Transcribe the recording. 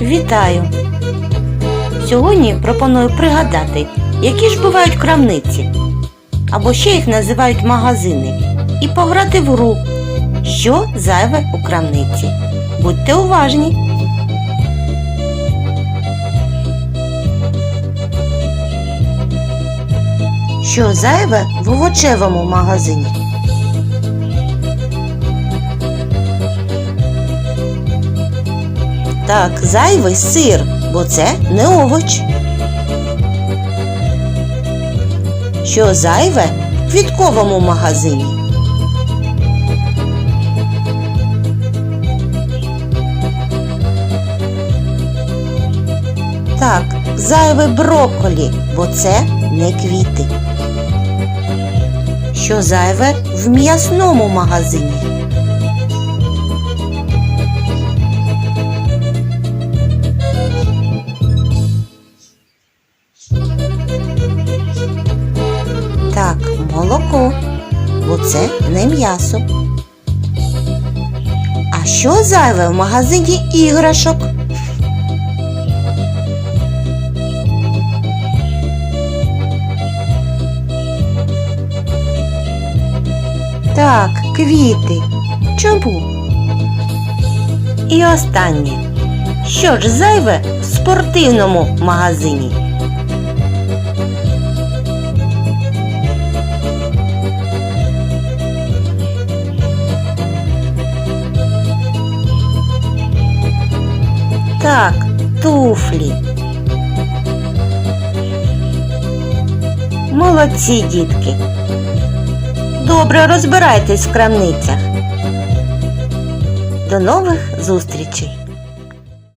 Вітаю! Сьогодні пропоную пригадати, які ж бувають крамниці, або ще їх називають магазини, і пограти в гру, що зайве у крамниці. Будьте уважні! Що зайве в овочевому магазині? Так, зайвий сир, бо це не овоч. Що зайве в квітковому магазині? Так, зайве брокколі, бо це не квіти. Що зайве в м'ясному магазині? Так, молоко, бо це не м'ясо. А що зайве в магазині іграшок? Так, квіти. Чому? І останнє. Що ж зайве в спортивному магазині? Так, туфлі. Молодці, дітки. Добре розбирайтесь в крамницях. До нових зустрічей!